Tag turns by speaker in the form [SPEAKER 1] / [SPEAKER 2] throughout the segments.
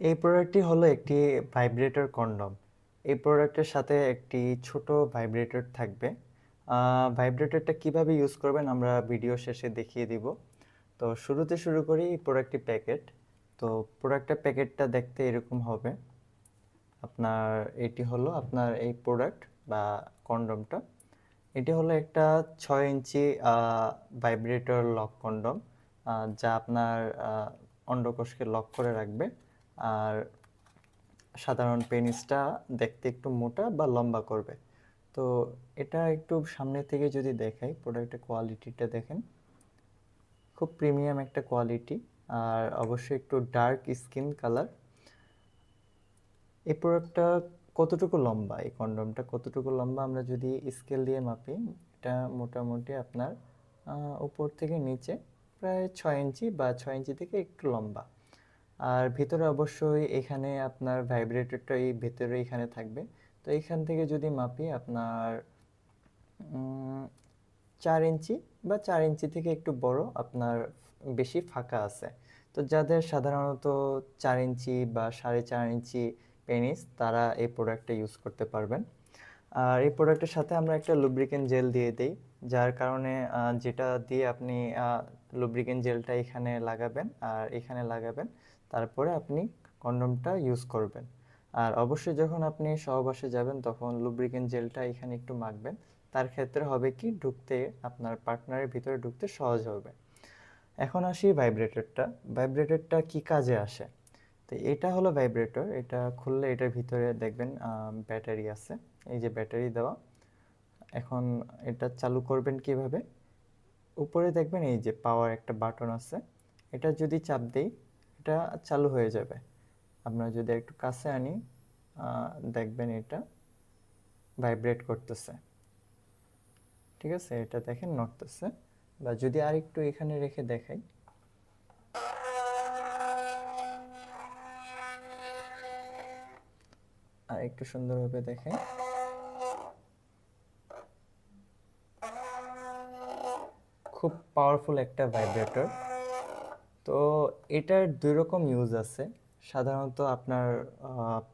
[SPEAKER 1] এই প্রোডাক্টটি হলো একটি ভাইব্রেটর কন্ডম এই প্রোডাক্টের সাথে একটি ছোট ভাইব্রেটর থাকবে। ভাইব্রেটরটা কীভাবে ইউজ করবেন আমরা ভিডিও শেষে দেখিয়ে দিব। তো শুরুতে শুরু করি প্রোডাক্টটি প্যাকেট তো প্রোডাক্টের প্যাকেটটা দেখতে এরকম হবে। আপনার, এটি হলো আপনার এই প্রোডাক্ট বা কন্ডমটা এটি হলো একটা ছয় ইঞ্চি ভাইব্রেটর লক কন্ডম যা আপনার অন্ডকোষকে লক করে রাখবে। আর সাধারণ পেনিসটা দেখতে একটু মোটা বা লম্বা করবে। তো এটা একটু সামনে থেকে যদি দেখাই প্রোডাক্টের কোয়ালিটিটা দেখেন। খুব প্রিমিয়াম একটা কোয়ালিটি আর অবশ্যই একটু ডার্ক স্কিন কালার এই প্রোডাক্টটা কতটুকু লম্বা? এই কন্ডমটা কতটুকু লম্বা? আমরা যদি স্কেল দিয়ে মাপি, এটা মোটামুটি আপনার উপর থেকে নিচে প্রায় ছয় ইঞ্চি বা ছয় ইঞ্চি থেকে একটু লম্বা। আর ভিতরে অবশ্যই এখানে আপনার ভাইব্রেটরটা এই ভেতরে এখানে থাকবে। তো এখান থেকে যদি মাপি আপনার চার ইঞ্চি বা চার ইঞ্চি থেকে একটু বড় আপনার বেশি ফাঁকা আছে। তো যাদের সাধারণত চার ইঞ্চি বা সাড়ে চার ইঞ্চি পেনিস তারা এই প্রোডাক্টটা ইউজ করতে পারবেন। আর এই প্রোডাক্টের সাথে আমরা একটা লুব্রিকেন্ট জেল দিয়ে দিই, যার কারণে যেটা দিয়ে আপনি লুব্রিকেন্ট জেলটা এখানে লাগাবেন আর এখানে লাগাবেন। তারপরে আপনি কন্ডমটা ইউজ করবেন। আর অবশ্যই যখন আপনি সহবাসে যাবেন, তখন লুব্রিকেন্ট জেলটা এখানে একটু মাখবেন। তার ক্ষেত্রে হবে কি, ঢুকতে আপনার পার্টনারের ভিতরে ঢুকতে সহজ হবে। এখন আসি ভাইব্রেটরটা ভাইব্রেটরটা কি কাজে আসে? তো এটা হলো ভাইব্রেটর এটা খুললে এটার ভিতরে দেখবেন ব্যাটারি আছে। এই যে ব্যাটারি দেওয়া। এখন এটা চালু করবেন কীভাবে? উপরে দেখবেন এই যে পাওয়ার একটা বাটন আছে। এটা যদি চাপ দেই এটা চালু হয়ে যাবে। আপনারা যদি একটু কাছে আনি দেখবেন এটা ভাইব্রেট করতেছে। ঠিক আছে? এটা দেখেন নড়তেছে। বা যদি আরেকটু এখানে রেখে দেখাই। আর একটু সুন্দরভাবে দেখাই খুব পাওয়ারফুল একটা ভাইব্রেটর তো এটার দুই রকম ইউজ আছে। সাধারণত আপনার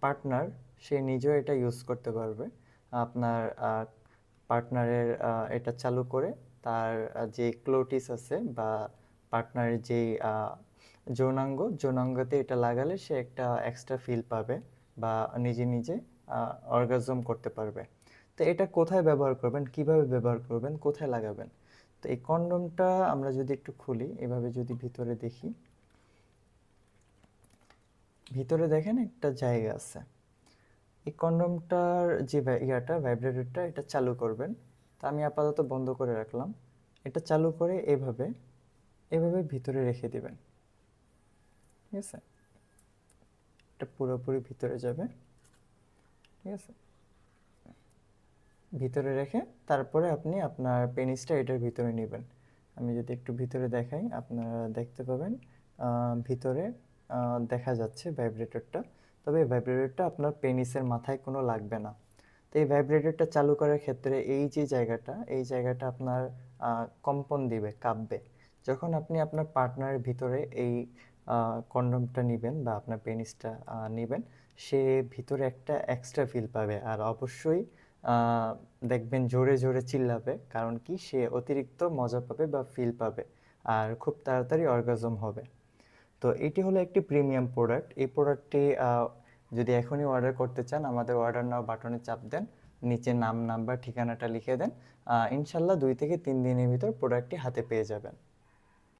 [SPEAKER 1] পার্টনার সে নিজেও এটা ইউজ করতে পারবে। আপনার পার্টনারের এটা চালু করে তার যে ক্লোটিস আছে বা পার্টনারের আহ, যৌনাঙ্গ যৌনাঙ্গতে এটা লাগালে সে একটা এক্সট্রা ফিল পাবে বা নিজে নিজে অর্গাজম করতে পারবে। তো এটা কোথায় ব্যবহার করবেন কীভাবে ব্যবহার করবেন কোথায় লাগাবেন? তো এই কন্ডমটা আমরা যদি একটু খুলি, এভাবে যদি ভিতরে দেখি। ভিতরে দেখেন একটা জায়গা আছে। এই কন্ডমটার যে ইয়াটা, ভাইব্রেটরটা, এটা চালু করবেন। তা আমি আপাতত বন্ধ করে রাখলাম। এটা চালু করে এভাবে এভাবে ভিতরে রেখে দিবেন। ঠিক আছে? এটা পুরোপুরি ভিতরে যাবে। ঠিক আছে? ভিতরে রেখে তারপরে আপনি আপনার পেনিসটা এটার ভিতরে নেবেন। আমি যদি একটু ভিতরে দেখাই, আপনারা দেখতে পাবেন ভিতরে দেখা যাচ্ছে ভাইব্রেটরটা। তবে ভাইব্রেটরটা আপনার পেনিসের মাথায় কোনো লাগবে না। তো এই ভাইব্রেটরটা চালু করার ক্ষেত্রে এই যে জায়গাটা, এই জায়গাটা আপনার কম্পন দিবে, কাঁপবে। যখন আপনি আপনার পার্টনারের ভিতরে এই কন্ডমটা নেবেন বা আপনার পেনিসটা নেবেন, সে ভিতরে একটা এক্সট্রা ফিল পাবে। আর অবশ্যই দেখবেন জোরে জোরে চিল্লাবে, কারণ কি? সে অতিরিক্ত মজা পাবে বা ফিল পাবে আর খুব তাড়াতাড়ি অর্গাজম হবে। তো এটি হলো একটি প্রিমিয়াম প্রোডাক্ট এই প্রোডাক্টটি যদি এখনই অর্ডার করতে চান, আমাদের অর্ডার নাও বাটনে চাপ দেন, নিচে নাম নাম্বার ঠিকানাটা লিখে দেন ইনশাল্লাহ দুই থেকে তিন দিনের ভিতর প্রোডাক্টটি হাতে পেয়ে যাবেন।